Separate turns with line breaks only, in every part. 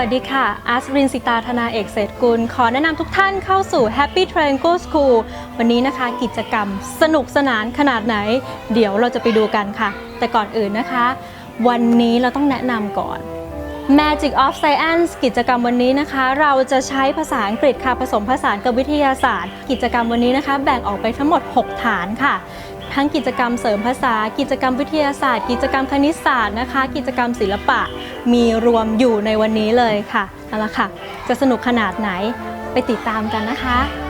สวัสดีค่ะอัสรินสิตาธนาเอกเศรษฐกุล ขอแนะนำทุกท่านเข้าสู่ Happy Triangle School วันนี้นะคะกิจกรรมสนุกสนานขนาดไหน เดี๋ยวเราจะไปดูกันค่ะ แต่ก่อนอื่นนะคะ วันนี้เราต้องแนะนำก่อน Magic of Science กิจกรรมวันนี้นะคะ เราจะใช้ภาษาอังกฤษค่ะผสมผสานกับวิทยาศาสตร์ กิจกรรมวันนี้นะคะ แบ่งออกไปทั้งหมด 6 ฐานค่ะ ทั้งกิจกรรมเสริมภาษา กิจกรรมวิทยาศาสตร์ กิจกรรมคณิตศาสตร์นะคะ กิจกรรมศิลปะมีรวมอยู่ในวันนี้เลยค่ะนั่นแหละค่ะ จะสนุกขนาดไหนไปติดตามกันนะคะ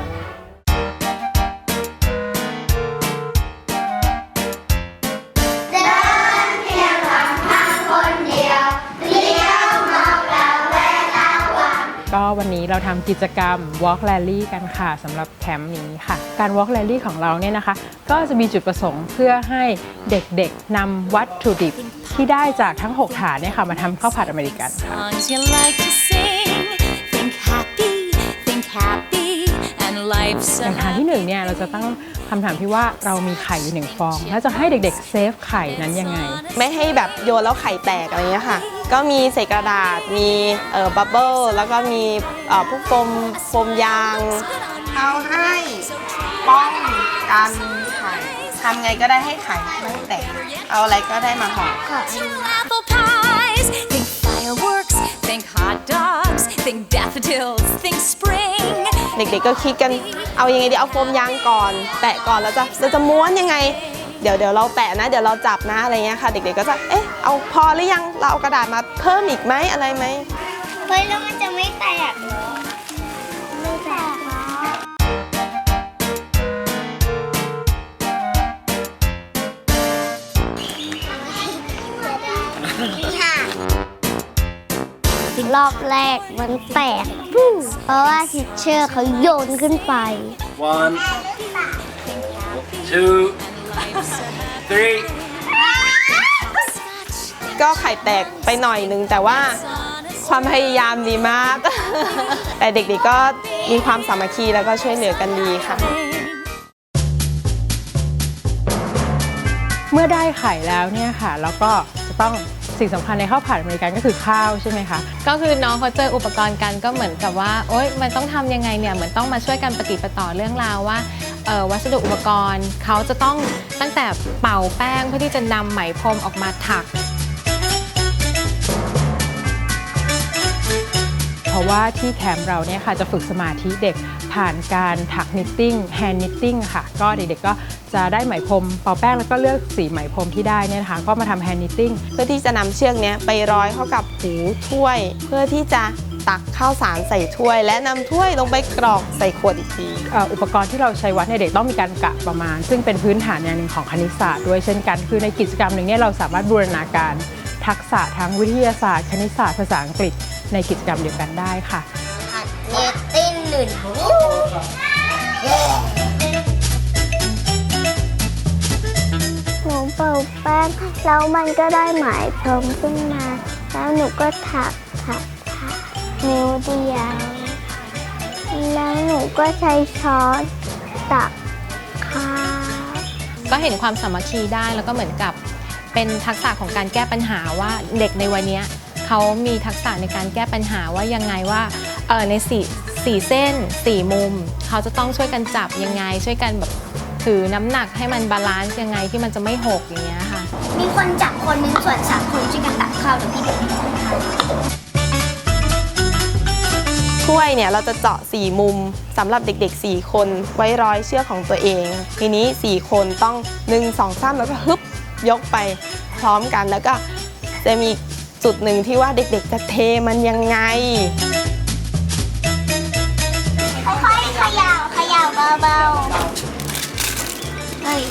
วันนี้เราทำกิจกรรม Walk Rally กันค่ะสำหรับแคมป์นี้ค่ะ การ Walk Rally ของเราเนี่ยนะคะ ก็จะมีจุดประสงค์เพื่อให้เด็กๆนำวัตถุดิบที่ได้จากทั้ง 6 ฐานเนี่ยค่ะมาทำข้าวผัดอเมริกันค่ะ
Songs you like to sing. Think happy, think happy,
อย่างฐานที่หนึ่งเนี่ยเราจะตั้งคำถามที่ว่าเรามีไข่อยู่หนึ่งฟอง แล้วจะให้เด็กๆเซฟไข่นั้นยังไง
ไม่ให้แบบโยนแล้วไข่แตกอะไรเงี้ยค่ะ ก็มีใส่กระดาษมีเอ่อบับเบิลแล้วก็มีเอ่อพวกโฟมโฟมยาง เอาให้ป้องกันไข่ทำไงก็ได้ให้ไข่ไม่แตกเอาอะไรก็ได้มาห่อ
apple pies. Think fireworks, think hot dogs, think daffodils, think spring.
เด็กๆก็คิดกันเอายังไงดีเอาโฟมยางก่อน แปะก่อนแล้วจะเราจะม้วนยังไง เดี๋ยวเดี๋ยวเราแปะนะ เดี๋ยวเราจับนะอะไรเงี้ยค่ะเด็กๆก็จะเอ๊ะเอาพอหรือยังเราเอากระดาษมาเพิ่มอีกไหมอะไรไหม
เฮ้ยแล้วมันจะไม่แตกเหรอไม่แตกเหรอค่ะรอบแรกมันแตกปุ้ง เพราะว่าทิชเชอร์เขาโยนขึ้นไป
One, two, three.
ก็ไข่แตกไปหน่อยนึงแต่ว่าความพยายามดีมาก แต่เด็กๆก็มีความสามัคคีแล้วก็ช่วยเหลือกันดีค่ะ
เมื่อได้ไข่แล้วเนี่ยค่ะ แล้วก็จะต้อง สิ่งสำคัญในข้าวผัดอเมริกันก็คือข้าวใช่ไหมคะ
ก็คือน้องเขาเจออุปกรณ์กันก็เหมือนกับว่า โอ๊ยมันต้องทำยังไงเนี่ยเหมือนต้องมาช่วยกันปฏิปต่อเรื่องราวว่าเอ่อวัสดุอุปกรณ์เขาจะต้องตั้งแต่เป่าแป้งเพื่อที่จะนำไหมพรมออกมาถัก
เพราะว่าที่แคมป์เราเนี่ยค่ะจะฝึกสมาธิเด็ก ผ่านการถักนิตติ้งแฮนด์นิตติ้งค่ะ ก็เด็กๆก็จะได้ไหมพรมเป่าแป้งแล้วก็เลือกสีไหมพรมที่ได้เนี่ยนะคะก็มาทำแฮนด์นิตติ้ง
เพื่อที่จะนำเชือกเนี้ยไปร้อยเข้ากับหูถ้วย เพื่อที่จะตักข้าวสารใส่ถ้วย และนำถ้วยลงไปกรอกใส่ขวดอีกที
เอ่ออุปกรณ์ที่เราใช้วัดเนี่ยเด็กต้องมีการกะประมาณ ซึ่งเป็นพื้นฐานอย่างหนึ่งของคณิตศาสตร์ด้วยเช่นกัน คือในกิจกรรมหนึ่งเนี่ยเราสามารถบูรณาการทักษะทั้งวิทยาศาสตร์ คณิตศาสตร์ภาษาอังกฤษในกิจกรรมเดียวกันได้ค่ะ
เนตติ้ง หนึ่งหนูเป่าแป้งแล้วมันก็ได้หมายพรมขึ้นมา แล้วหนูก็ถักถักถักนิ้วเดียวแล้วหนูก็ใช้ช้อนตักข้าว
ก็เห็นความสามัคคีได้แล้วก็เหมือนกับเป็นทักษะของการแก้ปัญหาว่าเด็กในวันนี้เขามีทักษะในการแก้ปัญหาว่ายังไงว่าในสี่ สี่เส้นสี่มุม เขาจะต้องช่วยกันจับยังไง ช่วยกันแบบถือน้ำหนักให้มันบาลานซ์ยังไงที่มันจะไม่หกอย่างเงี้ยค่ะ
มีคนจับคนหนึงส่วนสามคนช่วยกันตักข้าวเดี๋ยวพี่เด็ก
ถ้วยเนี่ยเราจะเจาะ 4 มุมสำหรับเด็ก ๆ 4 คนไว้ร้อยเชือกของตัวเอง ทีนี้ 4 คนต้อง 1 2 3 แล้วก็ฮึบยกไปพร้อมกันแล้วก็จะมีจุดหนึ่งที่ว่าเด็ก ๆ จะเทมันยังไง
เบาๆเฮ้ย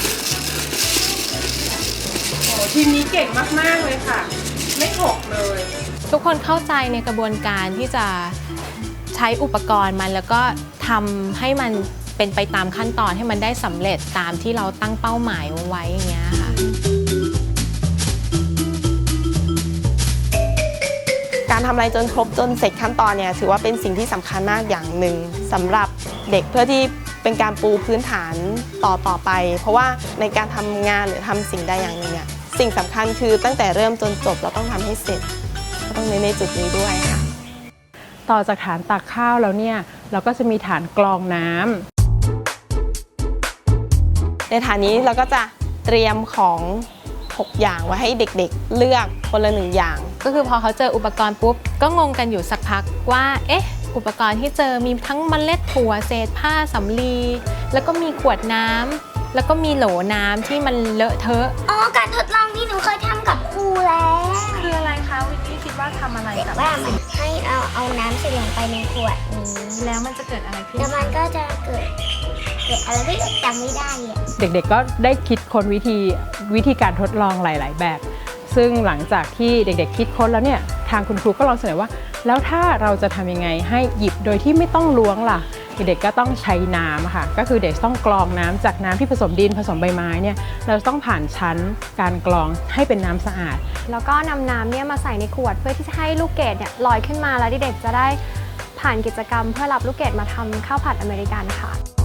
ทีมนี้เก่งมาก ๆ เลยค่ะ ไม่หกเลย
ทุกคนเข้าใจในกระบวนการที่จะใช้อุปกรณ์มันแล้วก็ทำให้มันเป็นไปตามขั้นตอนให้มันได้สำเร็จตามที่เราตั้งเป้าหมายไว้อย่างเงี้ยค่ะ
การทำอะไรจนครบจนเสร็จขั้นตอนเนี่ยถือว่าเป็นสิ่งที่สำคัญมากอย่างหนึ่งสำหรับเด็กเพื่อที่ เป็นการปูพื้นฐานต่อต่อไป เพราะว่าในการทำงานหรือทำสิ่งใดอย่างหนึ่งเนี่ยสิ่งสำคัญคือตั้งแต่เริ่มจนจบเราต้องทำให้เสร็จก็ต้องเน้นในจุดนี้ด้วยค่ะ
ต่อจากฐานตักข้าวแล้วเนี่ยเราก็จะมีฐานกรองน้ำ
ในฐานนี้เราก็จะเตรียมของ6อย่างไว้ให้เด็กๆ เลือกคนละหนึ่งอย่าง
ก็คือพอเขาเจออุปกรณ์ปุ๊บ ก็งงกันอยู่สักพักว่า เอ๊ะ อุปกรณ์ที่เจอมีทั้งเมล็ดถั่วเศษผ้าสำลี แล้วก็มีขวดน้ำแล้วก็มีโหลน้ำที่มันเลอะเทอะ
อ๋อการทดลองที่หนูเคยทำกับครูแล้ว
คืออะไรคะวินนี่คิดว่าทำอะไรกับ
ว่ามันให้เอาเอาน้ำใส่ลงไปในขวดนี้
แล้วมันจะเกิดอะไรขึ้น
แล้วมันก็จะเกิดเกิดอะไรที่จำไม่ได้อะ
เด็กๆก็ได้คิดค้นวิธีวิธีการทดลองหลาย ๆ แบบ ซึ่งหลังจากที่เด็ก ๆ คิดค้นแล้วเนี่ยทางคุณครูก็ลองเสนอว่า แล้วถ้าเราจะทำยังไงให้หยิบโดยที่ไม่ต้องล้วงล่ะเด็กก็ต้องใช้น้ำค่ะ ก็คือเด็กต้องกรองน้ำจากน้ำที่ผสมดินผสมใบไม้เนี่ยเราต้องผ่านชั้นการกรองให้เป็นน้ำสะอาด
แล้วก็นำน้ำเนี่ยมาใส่ในขวดเพื่อที่จะให้ลูกเกดเนี่ยลอยขึ้นมาแล้วเด็กจะได้ผ่านกิจกรรมเพื่อรับลูกเกดมาทำข้าวผัดอเมริกันค่ะ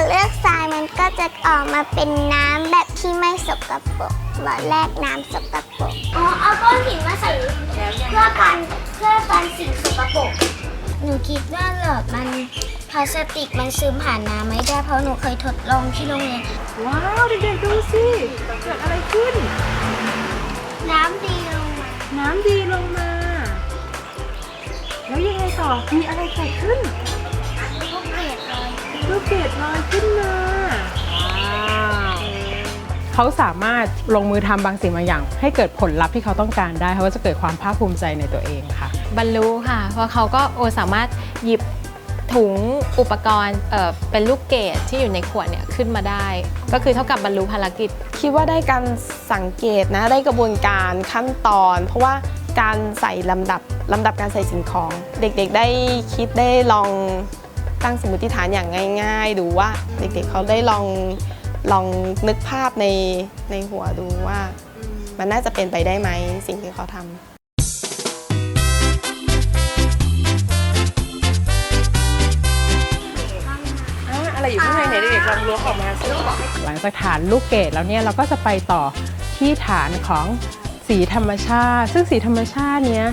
เกิดเลือกทรายมันก็จะออกมาเป็นน้ำแบบที่ไม่สกปรกแบบแรกน้ำสกปรกอ๋อเอาก้อนหินมาใส่เพื่อกันเพื่อกันสิ่งสกปรกหนูคิดว่าหลอดมันพลาสติกมันซึมผ่านน้ำไม่ได้เพราะหนูเคยทดลองที่โรงเรียน
ว้าวเด็กๆดูสิเกิดอะไรขึ้น
น้ำดีลงมา
น้ำดีลงมา แล้วยังไงต่อมีอะไรเกิดขึ้น
ลูกเกดลอย
ลูกเกดลอยขึ้นมาว้าวเขาสามารถลงมือทำบางสิ่งบางอย่าง ให้เกิดผลลัพธ์ที่เขาต้องการได้เขาก็จะเกิดความภาคภูมิใจในตัวเองค่ะ
บรรลุค่ะ เพราะเขาก็โอสามารถหยิบถุงอุปกรณ์เอ่อเป็นลูกเกดที่อยู่ในขวดเนี่ยขึ้นมาได้ ก็คือเท่ากับบรรลุภารกิจ
คิดว่าได้การสังเกตนะได้กระบวนการขั้นตอน เพราะว่าการใส่ลำดับลำดับการใส่สิ่งของ เด็กๆได้คิดได้ลอง ตั้งสมมติฐานอย่างง่าย ๆ ดูว่าเด็กๆเขาได้ลองลองนึกภาพในในหัวดูว่า มันน่าจะเป็นไปได้ไหมสิ่งที่เขาทำอะไรอยู่ข้างในเนี่ยเด็กๆลองล้วงออกมาสิ
หลังจากฐานลูกเกดแล้วเนี่ยเราก็จะไปต่อที่ฐานของสีธรรมชาติ ซึ่งสีธรรมชาติเนี้ย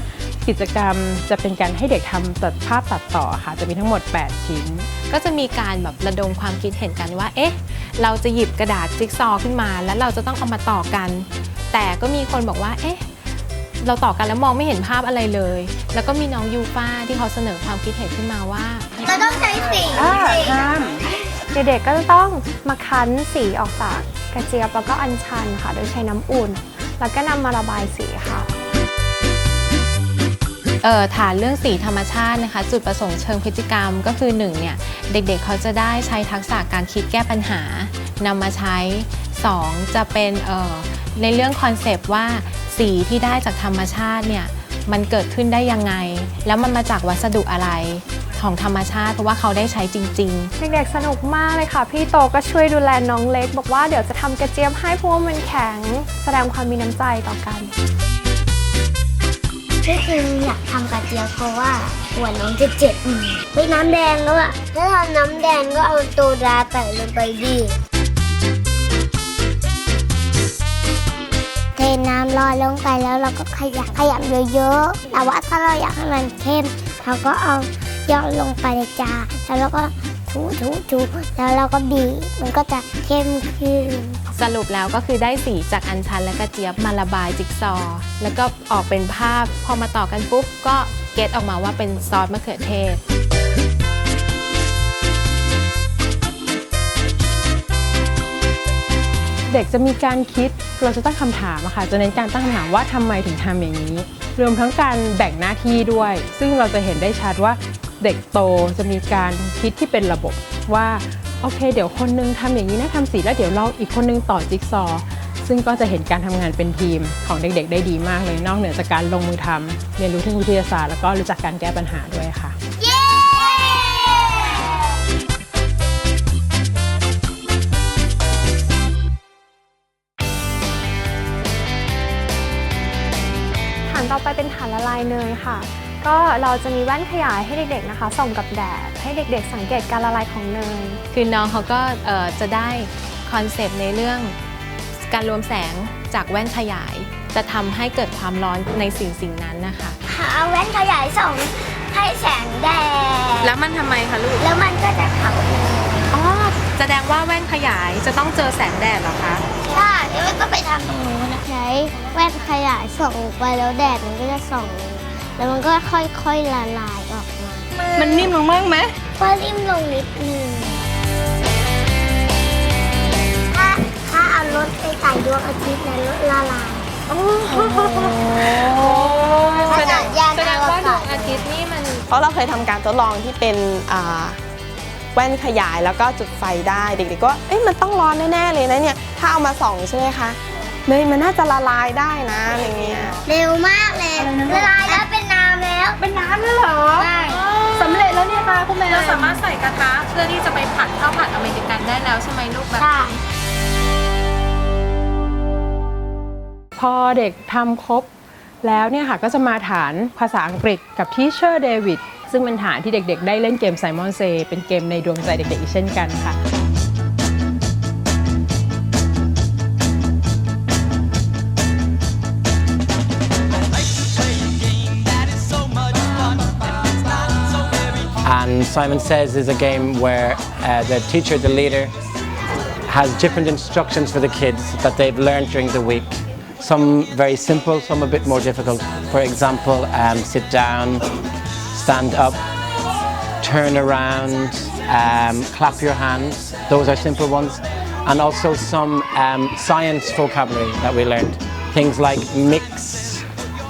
กิจกรรมจะเป็นการให้เด็กทำตัดภาพตัดต่อค่ะ จะมีทั้งหมด 8 ชิ้น
ก็จะมีการแบบระดมความคิดเห็นกันว่า เอ๊ะ เราจะหยิบกระดาษจิ๊กซอว์ขึ้นมา แล้วเราจะต้องเอามาต่อกัน แต่ก็มีคนบอกว่า เอ๊ะ เราต่อกันแล้วมองไม่เห็นภาพอะไรเลย แล้วก็มีน้องยูฟ้าที่เขาเสนอความคิดเห็นขึ้นมาว่า
เราต้องใช้สี
อ่าท
เด็กๆก็จะต้องมาคั้นสีออกจากกระเจี๊ยบแล้วก็อัญชันค่ะ โดยใช้น้ำอุ่น แล้วก็นำมาระบายสีค่ะ
เอ่อ ฐานเรื่องสีธรรมชาตินะคะ จุดประสงค์เชิงพฤติกรรมก็คือ1เนี่ยเด็กๆเขาจะได้ใช้ทักษะการคิดแก้ปัญหานำมาใช้ 2 จะเป็นออในเรื่องคอนเซปต์ว่าสีที่ได้จากธรรมชาติเนี่ยมันเกิดขึ้นได้ยังไง แล้วมันมาจากวัสดุอะไรของธรรมชาติ เพราะว่าเขาได้ใช้จริง ๆ
เด็กๆสนุกมากเลยค่ะ พี่โตก็ช่วยดูแลน้องเล็ก บอกว่าเดี๋ยวจะทำกระเจี๊ยบให้เพราะว่ามันแข็ง แสดงความมีน้ำใจต่อกัน
ที่จริงอยากทำกระเจี๊ยบเพราะว่าหัวน้องจะเจ็บมือเฮ้ยน้ำแดงแล้วอะถ้าทำน้ำแดงก็เอาโซดาใส่ลงไปดิเทน้ำร้อนลงไปแล้วเราก็ขยับขยำเยอะๆแต่ว่าถ้าเราอยากให้มันเข้มเราก็เอายอดลงไปในจานแล้วเราก็ ถูถูถูแล้วเราก็บีบมันก็จะเข้มขึ้น
สรุปแล้วก็คือได้สีจากอัญชันและกระเจี๊ยบมาระบายจิ๊กซอว์แล้วก็ออกเป็นภาพ พอมาต่อกันปุ๊บก็เก็ตออกมาว่าเป็นซอสมะเขือเทศ
เด็กจะมีการคิดเราจะตั้งคำถามอะค่ะจะเน้นการตั้งคำถามว่าทำไมถึงทำอย่างนี้ รวมทั้งการแบ่งหน้าที่ด้วย ซึ่งเราจะเห็นได้ชัดว่า เด็กโตจะมีการคิดที่เป็นระบบว่าโอเค เดี๋ยวคนนึงทำอย่างนี้นะทำสีแล้วเดี๋ยวเราอีกคนนึงต่อจิ๊กซอว์ซึ่งก็จะเห็นการทำงานเป็นทีมของเด็กๆ ได้ดีมากเลยนอกเหนือจากการลงมือทำเรียนรู้ทางวิทยาศาสตร์แล้วก็รู้จักการแก้ปัญหาด้วยค่ะ
ฐานต่อไปเป็นฐานละลายเนยค่ะ ก็เราจะมีแว่นขยายให้เด็กๆนะคะส่องกับแดด ให้เด็กๆ สังเกตการละลายของเนย
คือน้องเขาก็เอ่อจะได้คอนเซปต์ในเรื่องการรวมแสงจากแว่นขยาย จะทำให้เกิดความร้อนในสิ่งสิ่งนั้นนะคะ
เอาแว่นขยายส่องให้แสงแดด
แล้วมันทำไมคะลูก
แล้วมันก็จะเผา
อ๋อ แสดงว่าแว่นขยายจะต้องเจอแสงแดดเหรอคะ
ใช่แล้วก็ไปทำตรงนู้นนะใช้แว่นขยายส่องไปแล้วแดดมันก็จะส่อง แล้วมันก็ค่อยๆละลายออกมา
มันนิ่มลงมากไหม
ก็ริมลงนิดนึงถ้าถ้าเอารถไปใส่ดวงอาทิตย์นั้นรถละลาย
แสดง
ยาน
แสดงว่าด
อวกาศ
วงอาทิตย์นี่มัน
เพราะเราเคยทำการทดลองที่เป็นอ่าแว่นขยายแล้วก็จุดไฟได้เด็กๆก็เอ๊ะมันต้องร้อนแน่ๆเลยนะเนี่ย ถ้าเอามาส่องใช่ไหมคะเนยมันน่าจะละลายได้นะอะไรเงี้ย
เร็วมากเลยละลายแล้วเป็นน้ำ แล้ว
เป็นน้ำแล้วเหรอ
ใช่
สำเร็จแล้วเนี่ยค่ะคุณแม่
เราสามารถใส่กระทะเพื่อที่จะไปผัดข้าวผัดอเมริกันได้แล้วใช่ไหมลูกแบบ
ใช่
พอเด็กทำครบแล้วเนี่ยค่ะก็จะมาฐานภาษาอังกฤษกับที่เชอร์เดวิดซึ่งเป็นฐานที่เด็กๆ ได้เล่นเกมไซมอนเซเป็นเกมในดวงใจเด็กๆอีกเช่นกันค่ะ
And Simon Says is a game where uh, the teacher, the leader, has different instructions for the kids that they've learned during the week. Some very simple, some a bit more difficult. For example, um, sit down, stand up, turn around, um, clap your hands. Those are simple ones. And also some um, science vocabulary that we learned. Things like mix,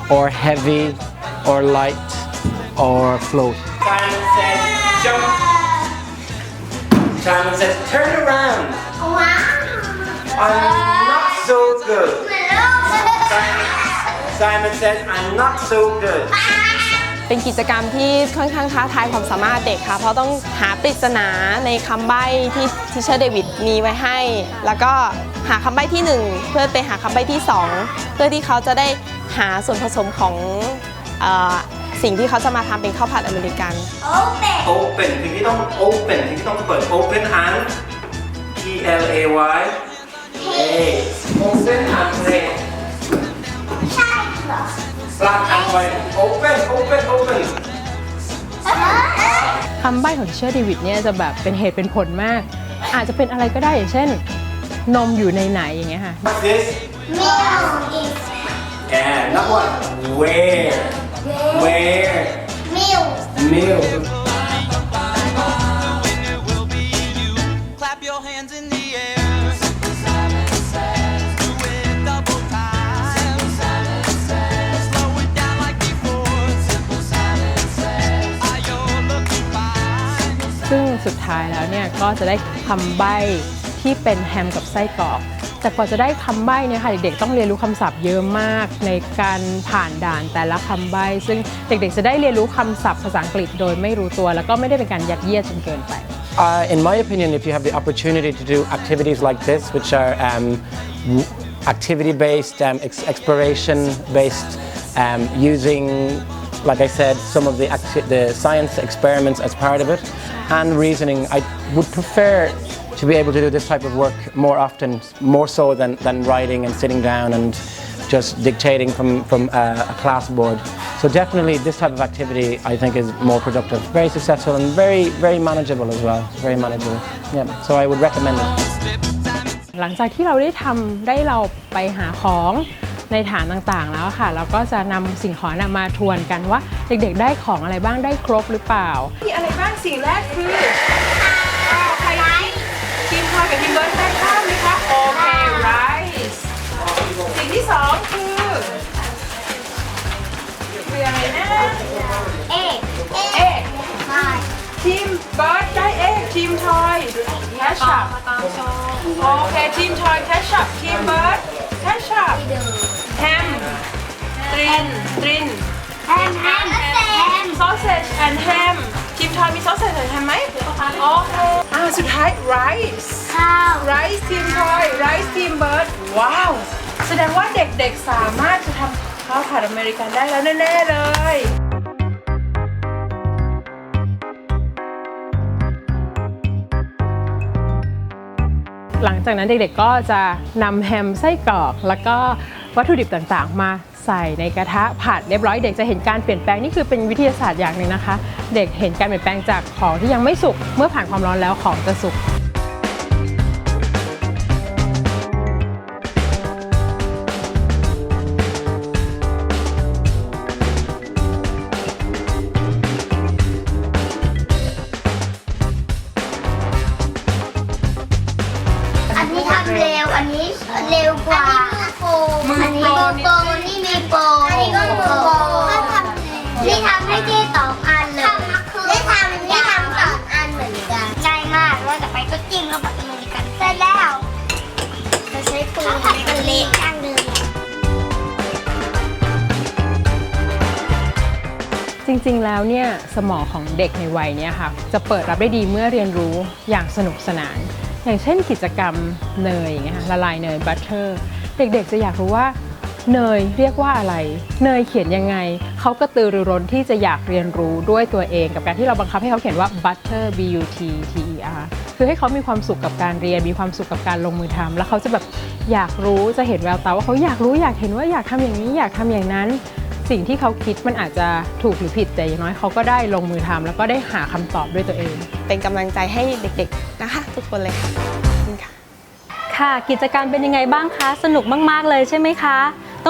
or heavy, or light, or float. Simon says jump. Simon says turn around. I'm not so good. Simon says I'm not so good.
เป็นกิจกรรมที่ค่อนข้างท้าทายความสามารถเด็กค่ะ เพราะต้องหาปริศนาในคำใบ้ที่ทิเชอร์เดวิดมีไว้ให้ แล้วก็หาคำใบ้ที่ 1 เพื่อไปหาคำใบ้ที่ 2 เพื่อที่เขาจะได้หาส่วนผสมของเออ สิ่งที่เขาจะมาทำเป็นข้าวผัดอเมริกัน
Open สิ่งที่ต้อง open สิ่งที่ต้องเปิด open and P L A Y A open and play ปลาอันไว้ open open open
คำใบ้ของเชอร์เดวิดเนี่ยจะแบบเป็นเหตุเป็นผลมาก อาจจะเป็นอะไรก็ได้อย่างเช่น นมอยู่ในไหนอย่างเงี้ยค่ะ
What's this and that one where where
ก็จะได้คำใบ้ที่เป็นแฮมกับไส้กรอก แต่กว่าจะได้คำใบ้เนี่ยค่ะเด็กๆต้องเรียนรู้คำศัพท์เยอะมาก ในการผ่านด่านแต่ละคำใบ้ซึ่งเด็กๆจะได้เรียนรู้คำศัพท์ภาษาอังกฤษโดยไม่รู้ตัว แล้วก็ไม่ได้เป็นการยัดเยียดจนเกินไป
Uh, in my opinion, if you have the opportunity to do activities like this, which are um, activity based, um, ex- exploration based, um, using, like I said, some of the, acti- the science experiments as part of it, and reasoning, I would prefer to be able to do this type of work more often, more so than, than writing and sitting down and just dictating from, from uh, a class board. So definitely this type of activity I think is more productive, very successful and very, very manageable as well, very manageable. Yeah, so I would recommend it.
หลังจากที่เราได้ทำได้เราไปหาของ ในฐานต่างๆแล้วค่ะ เราก็จะนำสิ่งของนะมาทวนกันว่า เด็กๆ ได้ของอะไรบ้างได้ครบหรือเปล่า
มีอะไรบ้างสิ่งแรกคือข้าวใครทีมพลอยกับทีมเบิร์ดได้ข้ามไหมคะโอเคไรซ์สิ่งที่สองคือคืออะไรนะ
เอก
เอกทีมเบิร์ดได้เอกทีมทอยแคชชัพโอเคทีมทอยแคชชัพทีม หน่ยทำไหมโอเคอ่าสุดท้าย rice
ข้าว
rice steam toy rice steam bird ว้าว แสดงว่าเด็กๆสามารถจะทำข้าวผัดอเมริกันได้แล้วแน่ๆเลย
หลังจากนั้นเด็กๆก็จะนำแฮมไส้กรอก แล้วก็วัตถุดิบต่างๆ มา ใส่ในกระทะผัดเรียบร้อยเด็กจะเห็นการเปลี่ยนแปลงนี่คือเป็นวิทยาศาสตร์อย่างหนึ่งนะคะ เด็กเห็นการเปลี่ยนแปลงจากของที่ยังไม่สุกเมื่อผ่านความร้อนแล้วของจะสุก
สองอันเลยนี่ทำนี่ทำสองอันเหมือนกันง่ายมากแล้วต่อไปก็จิ้มเข้าไปเหมือนกันเสร็จแล้วจะใช้ปืนทำมันเละข้างเดิม
จริงๆ แล้วเนี่ยสมองของเด็กในวัยเนี้ยค่ะจะเปิดรับได้ดีเมื่อเรียนรู้อย่างสนุกสนาน อย่างเช่นกิจกรรมเนยอย่างเงี้ยค่ะละลายเนยบัตเตอร์ เด็กๆจะอยากรู้ว่า เนยเรียกว่าอะไร เนยเขียนยังไง เขากระตือรือร้นที่จะอยากเรียนรู้ด้วยตัวเอง กับการที่เราบังคับให้เขาเขียนว่า butter b u t t e r คือให้เขามีความสุขกับการเรียน มีความสุขกับการลงมือทำแล้วเขาจะแบบอยากรู้จะเห็นแววตาว่าเขาอยากรู้อยากเห็นว่าอยากทำอย่างนี้อยากทำอย่างนั้น สิ่งที่เขาคิดมันอาจจะถูกหรือผิดแต่อย่างน้อยเขาก็ได้ลงมือทำแล้วก็ได้หาคำตอบด้วยตัวเอง
เป็นกำลังใจให้เด็กๆนะคะ ทุกคนเลยค่ะขอบคุณค่ะ
ค่ะ กิจกรรมเป็นยังไงบ้างคะ สนุกมาก ๆ เลยใช่ไหมคะ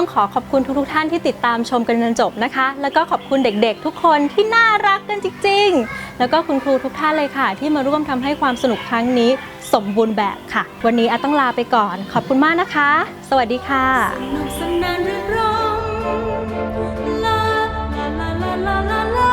ต้องขอขอบคุณทุกๆท่านที่ติดตามชมกันจนจบนะคะ แล้วก็ขอบคุณเด็กๆ ทุกคนที่น่ารักกันจริง ๆ แล้วก็คุณครูทุกท่านเลยค่ะ ที่มาร่วมทำให้ความสนุกครั้งนี้สมบูรณ์แบบค่ะ วันนี้อาต้องลาไปก่อน ขอบคุณมากนะคะ สวัสดีค่ะ
สนุกสนานรื่นรมลาลาลาลาลาลา